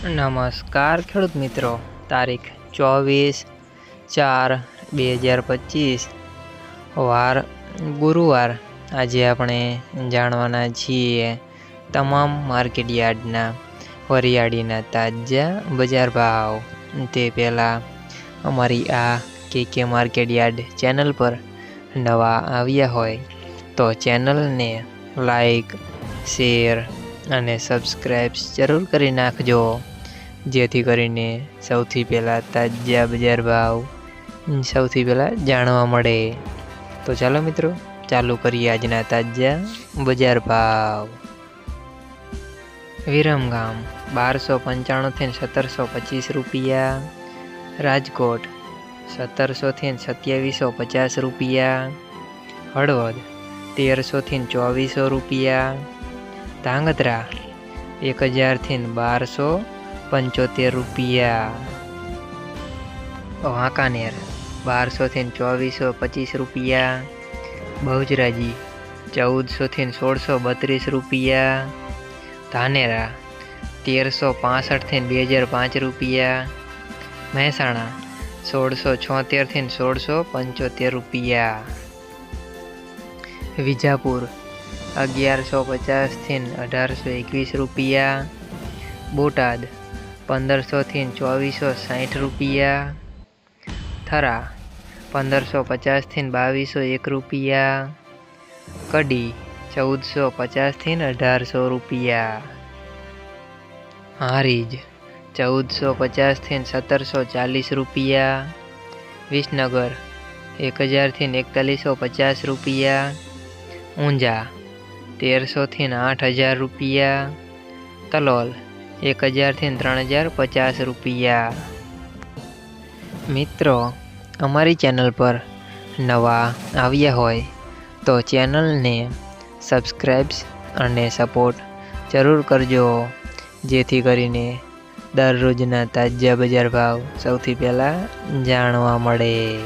નમસ્કાર ખેડૂત મિત્રો. તારીખ ચોવીસ ચાર બે હજાર પચીસ. વાર ગુરુવાર. આજે આપણે જાણવાના છીએ તમામ માર્કેટ યાર્ડના વરિયાળીના તાજા બજાર ભાવ. તે પહેલાં અમારી આ કે કે માર્કેટ યાર્ડ ચેનલ પર નવા આવ્યા હોય તો ચેનલને લાઈક, શેર અને સબસ્ક્રાઈબ જરૂર કરી નાખજો. જેથી કરીને સૌથી પહેલાં તાજા બજાર ભાવ સૌથી પહેલાં જાણવા મળે. તો ચાલો મિત્રો, ચાલુ કરીએ આજના તાજા બજાર ભાવ. વિરમગામ, બારસો પંચાણુંથી સત્તરસો પચીસ રૂપિયા. રાજકોટ સત્તરસોથી સત્યાવીસો પચાસ રૂપિયા. હળવદ તેરસોથી ચોવીસો રૂપિયા. ધાંગધ્રા, એક હજારથી બારસો પંચોતેર રૂપિયા. વાંકાનેર બારસોથી ચોવીસો પચીસ રૂપિયા. બહુજરાજી ચૌદસોથી સોળસો બત્રીસ રૂપિયા. ધાનેરા, તેરસો પાસઠથી બે હજાર પાંચ રૂપિયા. મહેસાણા, સોળસો છોતેરથી સોળસો પંચોતેર રૂપિયા. વિજાપુર, અગિયારસો પચાસથી અઢારસો એકવીસ રૂપિયા. બોટાદ પંદરસોથી ચોવીસો સાઠ રૂપિયા. થરા, પંદરસો પચાસથી બાવીસો એક રૂપિયા. કડી ચૌદસો પચાસથી અઢારસો રૂપિયા. હારીજ, ચૌદસો પચાસથી સત્તરસો ચાલીસ રૂપિયા. વિસનગર એક હજારથી એકતાલીસો પચાસ રૂપિયા. ઊંઝા, તેરસોથી આઠ હજાર રૂપિયા. તલોલ એક હજારથી ત્રણ હજાર પચાસ રૂપિયા. મિત્રો, અમારી ચેનલ પર નવા આવ્યા હોય તો ચેનલને સબસ્ક્રાઈબ્સ અને સપોર્ટ જરૂર કરજો. જેથી કરીને દરરોજના તાજા બજાર ભાવ સૌથી પહેલાં જાણવા મળે.